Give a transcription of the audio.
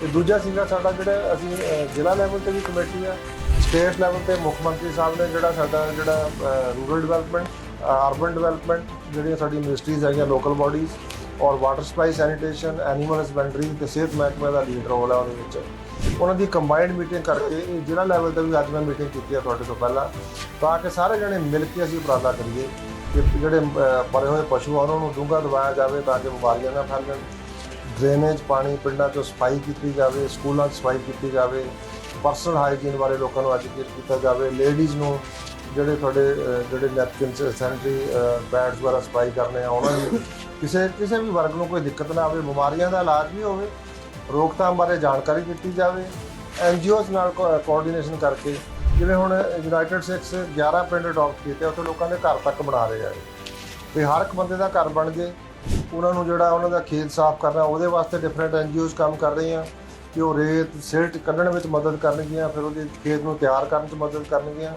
ਤੇ ਦੂਜਾ ਸੀਗਾ ਸਾਡਾ ਜਿਹੜਾ ਅਸੀਂ ਜ਼ਿਲ੍ਹਾ ਲੈਵਲ ਤੇ ਵੀ ਕਮੇਟੀ ਆ ਸਟੇਟ ਲੈਵਲ ਤੇ ਮੁੱਖ ਮੰਤਰੀ ਸਾਹਿਬ ਨੇ ਜਿਹੜਾ ਸਾਡਾ ਜਿਹੜਾ ਰੂਰਲ ਡਿਵੈਲਪਮੈਂਟ ਅਰਬਨ ਡਿਵੈਲਪਮੈਂਟ ਜਿਹੜੀਆਂ ਸਾਡੀ ਮਿਨਿਸਟਰੀਜ਼ ਹੈਗੀਆਂ ਲੋਕਲ ਬਾਡੀਜ਼ ਔਰ water supply sanitation animal husbandry ਤੇ ਸਿਹਤ ਮਹਿਕਮੇ ਦਾ ਲੀਡ ਰੋਲ ਹੈ ਉਹਦੇ ਵਿੱਚ। ਉਹਨਾਂ ਦੀ ਕੰਬਾਈਨਡ ਮੀਟਿੰਗ ਕਰਕੇ ਇਹ ਜ਼ਿਲ੍ਹਾ ਲੈਵਲ ਤੇ ਵੀ ਅੱਜ ਮੈਂ ਮੀਟਿੰਗ ਕੀਤੀ ਹੈ ਤੁਹਾਡੇ ਤੋਂ ਪਹਿਲਾਂ ਤਾਂ ਕਿ ਸਾਰੇ ਜਣੇ ਮਿਲ ਕੇ ਅਸੀਂ ਉਪਰਾਲਾ ਕਰੀਏ ਕਿ ਜਿਹੜੇ ਅ, ਮਰੇ ਹੋਏ ਪਸ਼ੂ ਆ ਉਹਨਾਂ ਨੂੰ ਡੂੰਘਾ ਦਵਾਇਆ ਜਾਵੇ ਤਾਂ ਕਿ ਬਿਮਾਰੀਆਂ ਨਾ ਫੈਲਣ। ਡਰੇਨੇਜ ਪਾਣੀ ਪਿੰਡਾਂ 'ਚੋਂ ਸਫ਼ਾਈ ਕੀਤੀ ਜਾਵੇ, ਸਕੂਲਾਂ 'ਚ ਸਫ਼ਾਈ ਕੀਤੀ ਜਾਵੇ, ਪਰਸਨਲ ਹਾਈਜੀਨ ਬਾਰੇ ਲੋਕਾਂ ਨੂੰ ਐਜੂਕੇਟ ਕੀਤਾ ਜਾਵੇ ਲੇਡੀਜ਼ ਨੂੰ ਜਿਹੜੇ ਤੁਹਾਡੇ ਜਿਹੜੇ ਨੈਪਕਿਨਸ ਸੈਨੀਟਰੀ ਪੈਡਸ ਵਗੈਰਾ ਸਫ਼ਾਈ ਕਰਨੇ ਆ, ਉਹਨਾਂ ਦੀ ਕਿਸੇ ਕਿਸੇ ਵੀ ਵਰਗ ਨੂੰ ਕੋਈ ਦਿੱਕਤ ਨਾ ਆਵੇ, ਬਿਮਾਰੀਆਂ ਦਾ ਇਲਾਜ ਵੀ ਹੋਵੇ, ਰੋਕਥਾਮ ਬਾਰੇ ਜਾਣਕਾਰੀ ਦਿੱਤੀ ਜਾਵੇ ਐਨਜੀਓਜ਼ ਨਾਲ ਕੋਆਰਡੀਨੇਸ਼ਨ ਕਰਕੇ, ਜਿਵੇਂ ਹੁਣ ਯੂਨਾਈਟਿਡ ਸਟੇਟਸ 11 ਪਿੰਡ ਅਡਾਪਟ ਕੀਤੇ, ਉੱਥੇ ਲੋਕਾਂ ਦੇ ਘਰ ਤੱਕ ਬਣਾ ਰਹੇ ਆ ਤੇ ਹਰ ਇੱਕ ਬੰਦੇ ਦਾ ਘਰ ਬਣ ਜੇ ਉਹਨਾਂ ਨੂੰ ਜਿਹੜਾ ਉਹਨਾਂ ਦਾ ਖੇਤ ਸਾਫ਼ ਕਰਨਾ, ਉਹਦੇ ਵਾਸਤੇ ਡਿਫਰੈਂਟ ਐਨਜੀਓਜ਼ ਕੰਮ ਕਰ ਰਹੀਆਂ, ਕਿ ਉਹ ਰੇਤ ਸਿਲਟ ਕੱਢਣ ਵਿੱਚ ਮਦਦ ਕਰਨਗੀਆਂ, ਫਿਰ ਉਹਦੇ ਖੇਤ ਨੂੰ ਤਿਆਰ ਕਰਨ 'ਚ ਮਦਦ ਕਰਨਗੀਆਂ।